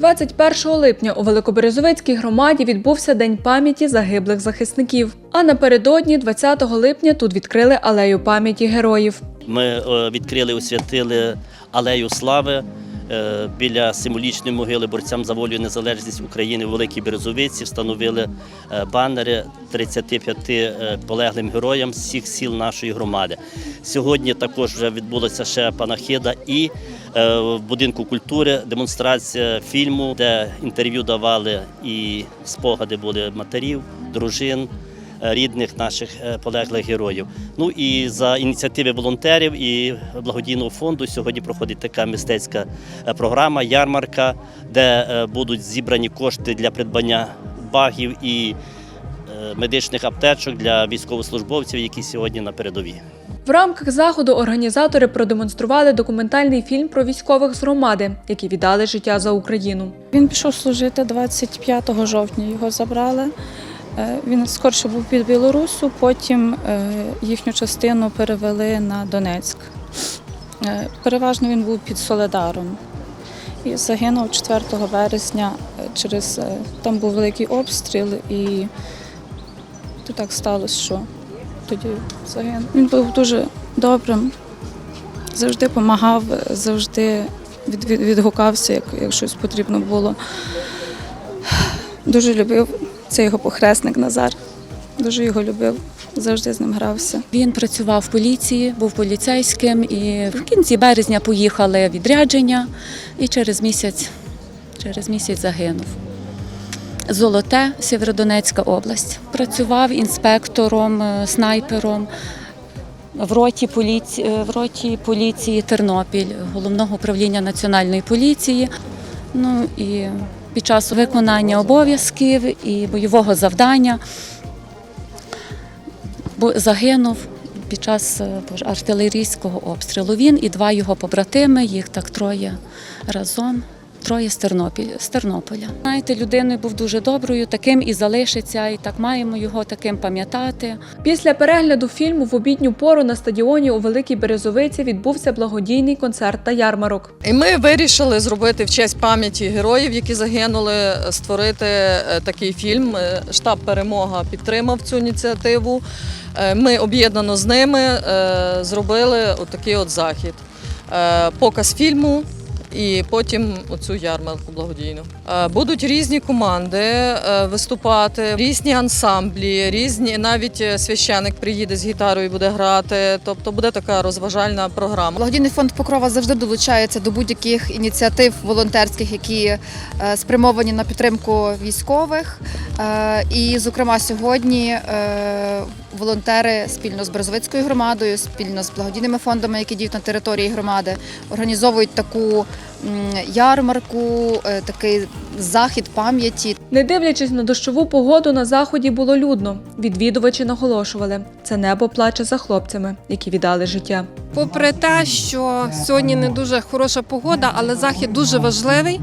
21 липня у Великоберезовицькій громаді відбувся День пам'яті загиблих захисників. А напередодні, 20 липня, тут відкрили алею пам'яті героїв. Ми е, відкрили, освятили алею слави е, біля символічної могили борцям за волю і незалежність України в Великій Березовиці. Встановили е, банери 35 е, полеглим героям всіх сіл нашої громади. Сьогодні також вже відбулася ще панахида і в будинку культури демонстрація фільму, де інтерв'ю давали і спогади були матерів, дружин е, рідних наших е, полеглих героїв. Ну і за ініціативи волонтерів і благодійного фонду сьогодні проходить така мистецька е, програма ярмарка, де е, будуть зібрані кошти для придбання багів і е, медичних аптечок для військовослужбовців, які сьогодні на передовій. В рамках заходу організатори продемонстрували документальний фільм про військових з громади, які віддали життя за Україну. Він пішов служити 25 жовтня. Його забрали. Е, Він скорше був під Білорусу, потім е, їхню частину перевели на Донецьк. Е, Переважно він був під Соледаром. І загинув 4 березня е, через там був великий обстріл, і то так сталося, що тоді загинув. Він був дуже добрим, завжди допомагав, завжди від, від, відгукався, як, як щось потрібно було. Дуже любив це його похресник Назар. Дуже його любив, завжди з ним грався. Він працював в поліції, був поліцейським і в кінці березня поїхали відрядження і через місяць, через місяць загинув. Золоте, Сєвєродонецька область. Працював інспектором, е, снайпером в роті поліції, в роті поліції Тернопіль, головного управління національної поліції. Ну і під час виконання обов'язків і бойового завдання загинув під час е, артилерійського обстрілу. Він і два його побратими, їх так троє разом. Троє з Тернополя. Знаєте, людиною був дуже доброю, таким і залишиться, і так маємо його таким пам'ятати. Після перегляду фільму в обідню пору на стадіоні у Великій Березовиці відбувся благодійний концерт та ярмарок. І ми вирішили зробити в честь пам'яті героїв, які загинули, створити е, такий фільм. Е, Штаб Перемога підтримав цю ініціативу. Е, Ми об'єднано з ними зробили отакий от захід. Показ фільму. І потім оцю ярмарку благодійну. Е, Будуть різні команди е, виступати, різні ансамблі, різні навіть е, священик приїде з гітарою, і буде грати. Тобто буде така розважальна програма. Благодійний фонд Покрова завжди долучається до будь-яких ініціатив волонтерських, які спрямовані на підтримку військових. І, зокрема, сьогодні волонтери спільно з Березовицькою громадою, спільно з благодійними фондами, які діють на території громади, організовують таку ярмарку, такий захід пам'яті. Не дивлячись на дощову погоду, на заході було людно. Відвідувачі наголошували, це небо плаче за хлопцями, які віддали життя. Попри те, що сьогодні не дуже хороша погода, але захід дуже важливий,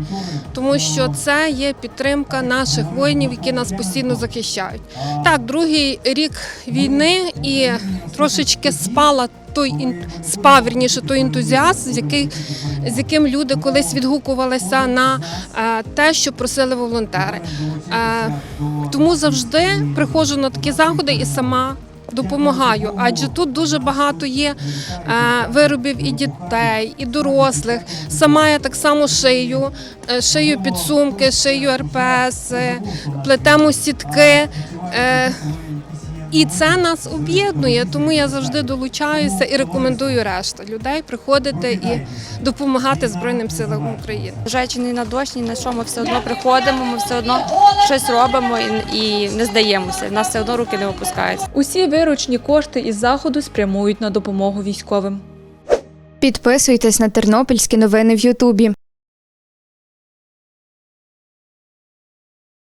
тому що це є підтримка наших воїнів, які нас постійно захищають. Так, другий рік війни і трошечки спала той ін- той ентузіазм, з який з яким люди колись відгукувалися на е, те, що просили волонтери. Е, тому завжди приходжу на такі заходи і сама допомагаю, адже тут дуже багато є е, виробів і дітей, і дорослих. Сама я так само шию, е, шию підсумки, шию РПС, плетемо сітки. Е, і це нас об'єднує, тому я завжди долучаюся і рекомендую решта людей приходити і допомагати Збройним силам України. Незважаючи ні на дощ, ні на що, ми все одно приходимо, ми все одно щось робимо і, і не здаємося. У нас все одно руки не опускаються. Усі виручні кошти із заходу спрямують на допомогу військовим. Підписуйтесь на тернопільські новини в Ютубі.